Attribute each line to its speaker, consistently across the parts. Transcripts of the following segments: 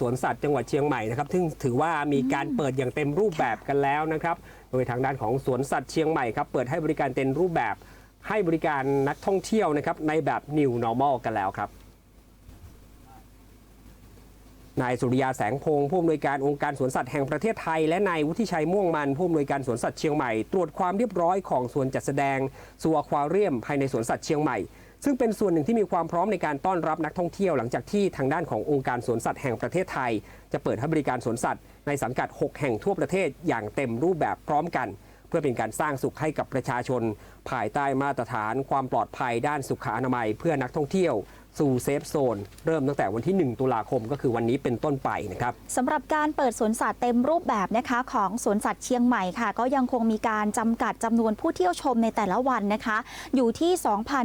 Speaker 1: สวนสัตว์จังหวัดเชียงใหม่นะครับซึ่งถือว่ามีการเปิดอย่างเต็มรูปแบบกันแล้วนะครับ โดยทางด้านของสวนสัตว์เชียงใหม่ครับเปิดให้บริการเต็มรูปแบบ ให้บริการนักท่องเที่ยวนะครับในแบบ New Normal กันแล้วครับนายสุริยาแสงพงศ์ผู้อำนวยการองค์การสวนสัตว์แห่งประเทศไทย และนายวุฒิชัยม่วงมันผู้อำนวยการสวนสัตว์เชียงใหม่ ตรวจความเรียบร้อยของสวนจัดแสดงสัวควาเรียมภายในสวนสัตว์เชียงใหม่ ซึ่งเป็นส่วนหนึ่งที่มีความพร้อมในการต้อนรับนักท่องเที่ยวหลังจากที่ทางด้านขององค์การสวนสัตว์แห่งประเทศไทย จะเปิดให้บริการสวนสัตว์ในสังกัด 6 แห่งทั่วประเทศอย่างเต็มรูปแบบพร้อมกัน เพื่อเป็นการสร้างสุขให้กับประชาชน ภายใต้มาตรฐาน ความปลอดภัยด้านสุขอนามัย เพื่อนักท่องเที่ยว สู่เซฟโซนเริ่มตั้งแต่วันที่ 1 ตุลาคมก็คือวันนี้เป็นต้นไปนะครับ
Speaker 2: สำหรับการเปิดสวนสัตว์เต็มรูปแบบนะคะ ของสวนสัตว์เชียงใหม่ค่ะ ก็ยังคงมีการจำกัดจำนวนผู้เที่ยวชมในแต่ละวันนะคะ อยู่ที่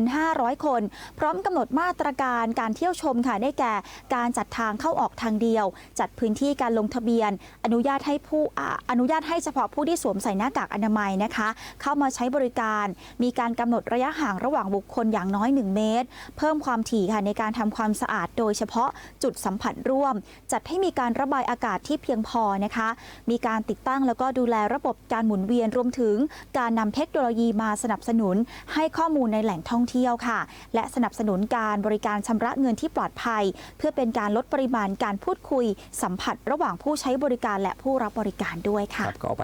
Speaker 2: 2,500 คน พร้อมกำหนดมาตรการการเที่ยวชมค่ะได้แก่ การจัดทางเข้าออกทางเดียว จัดพื้นที่การลงทะเบียน อนุญาตให้ผู้ออนุญาตให้เฉพาะผู้ที่สวมใส่หน้ากากอนามัยนะคะ เข้ามาใช้บริการ มีการกำหนดระยะห่างระหว่างบุคคลอย่างน้อย 1 เมตร เพิ่มความถี่ค่ะในการทำความสะอาด โดยเฉพาะจุดสัมผัสร่วม จัดให้มีการระบายอากาศที่เพียงพอนะคะ มีการติดตั้งแล้วก็ดูแลระบบการหมุนเวียนรวมถึง การนำเทคโนโลยีมาสนับสนุน ให้ข้อมูลในแหล่งท่องเที่ยวค่ะ และสนับสนุนการบริการชำระเงินที่ปลอดภัย เพื่อเป็นการลดปริมาณการพูดคุย สัมผัสระหว่างผู้ใช้บริการและผู้รับบริการด้วยค่ะ
Speaker 1: ก็ไป